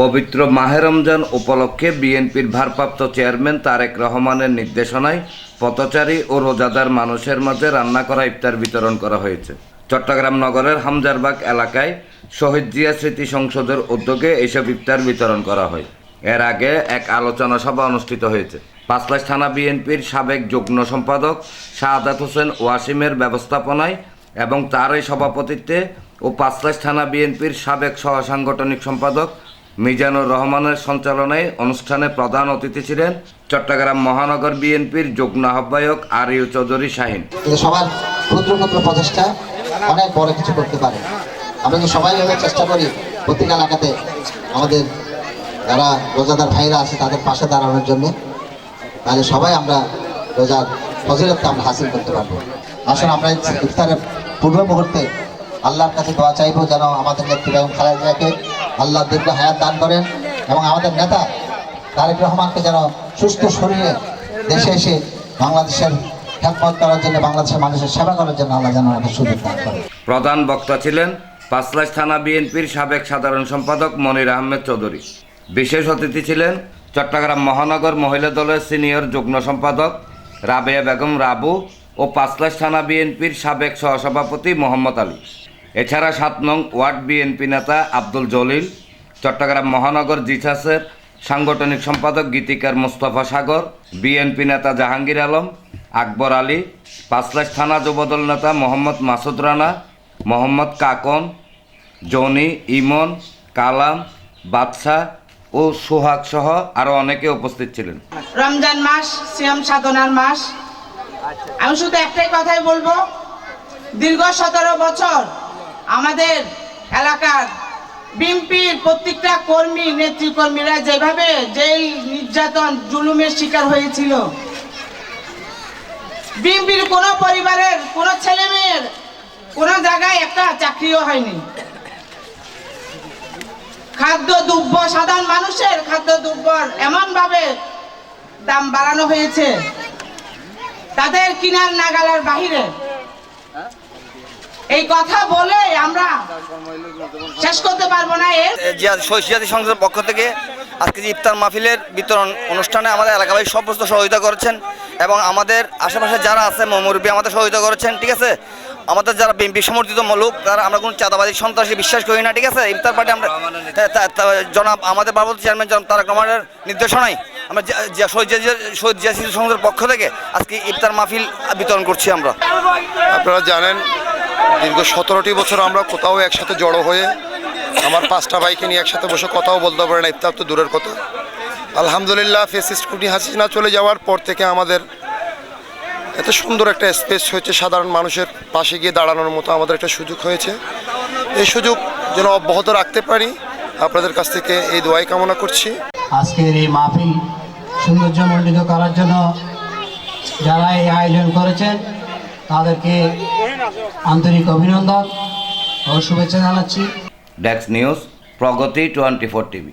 পবিত্র মাহে রমজান উপলক্ষে বিএনপির ভারপ্রাপ্ত চেয়ারম্যান তারেক রহমানের নির্দেশনায় পথচারী ও রোজাদার মানুষের মাঝে রান্না করা ইফতার বিতরণ করা হয়েছে। চট্টগ্রাম নগরের হামজারবাগ এলাকায় শহীদ জিয়া স্মৃতি সংসদের উদ্যোগে এইসব ইফতার বিতরণ করা হয়। এর আগে এক আলোচনা সভা অনুষ্ঠিত হয়েছে। পাঁচলাশ থানা বিএনপির সাবেক যুগ্ম সম্পাদক শাহাদাত হোসেন ওয়াসিমের ব্যবস্থাপনায় এবং তারই সভাপতিত্বে ও পাঁচলাশ থানা বিএনপির সাবেক সহ সাংগঠনিক সম্পাদক মিজানুর রহমানের সঞ্চালনায় অনুষ্ঠানে প্রধান অতিথি ছিলেন চট্টগ্রাম মহানগর বিএনপির যুগ্ম আহ্বায়ক আরিউ চৌধুরী শাহিন। সবার ক্ষুদ্র ক্ষুদ্র প্রচেষ্টা অনেক বড় কিছু করতে পারে। আমরা যদি সবাই চেষ্টা করি প্রত্যেক এলাকাতে আমাদের যারা রোজাদার ভাইরা আছে তাদের পাশে দাঁড়ানোর জন্য, তাহলে সবাই আমরা রোজার ফজিলতটা আমরা হাসিল করতে পারব। আসুন, আমরা ইফতারের পূর্ব মুহূর্তে আল্লাহর কাছে দোয়া চাইব যেন আমাদের নেত্রী বেগম খালেদা জিয়াকে আল্লাহ দীর্ঘ হায়াত দান করেন এবং আমাদের নেতা তারেক রহমানকে যেন সুস্থ শরীরে দেশে এসে বাংলাদেশের খেদমত করার জন্য, বাংলাদেশের মানুষের সেবা করার জন্য আল্লাহ যেন আমাদের সুযোগ দান করেন। প্রধান বক্তা ছিলেন পাঁচলাশ থানা বিএনপির সাবেক সাধারণ সম্পাদক মনির আহমেদ চৌধুরী। বিশেষ অতিথি ছিলেন চট্টগ্রাম মহানগর মহিলা দলের সিনিয়র যুগ্ম সম্পাদক রাবেয়া বেগম রাবু ও পাঁচলাশ থানা বিএনপির সাবেক সহসভাপতি মোহাম্মদ আলী। এছাড়া সাত নং ওয়ার্ড বিএনপি নেতা আব্দুল জলিল, চট্টগ্রাম মহানগর জিসাসের সাংগঠনিক সম্পাদক গীতিকার মোস্তফা সাগর, বিএনপি নেতা জাহাঙ্গীর আলম, আকবর আলী পাঁচলাশ থানা যুবদল নেতা মোহাম্মদ মাসুদ রানা, মোহাম্মদ কাকন, জনি, ইমন, কালাম বাদশাহ ও সোহাগ সহ আরও অনেকে উপস্থিত ছিলেন। রমজান মাস, সিয়াম সাধনার মাস। আমি শুধু একটাই কথাই বলব, দীর্ঘ সতেরো বছর আমাদের এলাকার বিএনপির প্রত্যেকটা কর্মী নেতৃকর্মীরা যেভাবে যেই নির্যাতন, জুলুমের শিকার হয়েছিল, বিএনপির কোনো পরিবারের, কোনো ছেলে মেয়ের কোনো জায়গায় একটা চাকরিও হয়নি। খাদ্য দ্রব্য সাধারণ মানুষের খাদ্য দ্রব্যর এমনভাবে দাম বাড়ানো হয়েছে। তাদের কিনার নাগালার বাহিরে এই কথা বলে আমরা শেষ করতে পারব না এর। জাতি সংসদের পক্ষ থেকে আজকে যে ইফতার মাহফিলের বিতরণ অনুষ্ঠানে আমাদের এলাকাবাসী সমস্ত সহযোগিতা করেছেন এবং আমাদের আশেপাশে যারা আছে মুরব্বী আমাদের সহযোগিতা করেছেন ঠিক আছে? আমাদের যারা বিএনপি সমর্থিত লোক তারা আমরা কোনো চাঁদাবাদী সন্ত্রাসী বিশ্বাস করি না ঠিক আছে? ইফতার পার্টি আমরা জনাব আমাদের ভারপ্রাপ্ত চেয়ারম্যান জনাব তারেক রহমানের নির্দেশনায় আমরা শহীদ শহীদ জিয়া সংসদের পক্ষ থেকে আজকে ইফতার মাহফিল বিতরণ করছি আমরা। আপনারা জানেন দীর্ঘ সতেরোটি বছর আমরা কোথাও একসাথে জড়ো হয়ে আমার পাঁচটা বাইকে নিয়ে একসাথে বসে কথাও বলতে পারে না, ইফতার তো দূরের কথা। আলহামদুলিল্লাহ ফেসিস্ট কুটি হাসিনা চলে যাওয়ার পর থেকে আমাদের এত সুন্দর একটা স্পেস হয়েছে, সাধারণ মানুষের পাশে গিয়ে দাঁড়ানোর মতো আমাদের একটা সুযোগ হয়েছে। এই সুযোগ যেন অব্যাহত রাখতে পারি, আপনাদের কাছ থেকে এই দোয়াই কামনা করছি। আজকের এই মাহফিল সৌন্দর্যমণ্ডিত করার জন্য যারা এই আয়োজন করেছেন তাদেরকে আন্তরিক অভিনন্দন ও শুভেচ্ছা জানাচ্ছি। ডেক্স news Pragati twenty four TV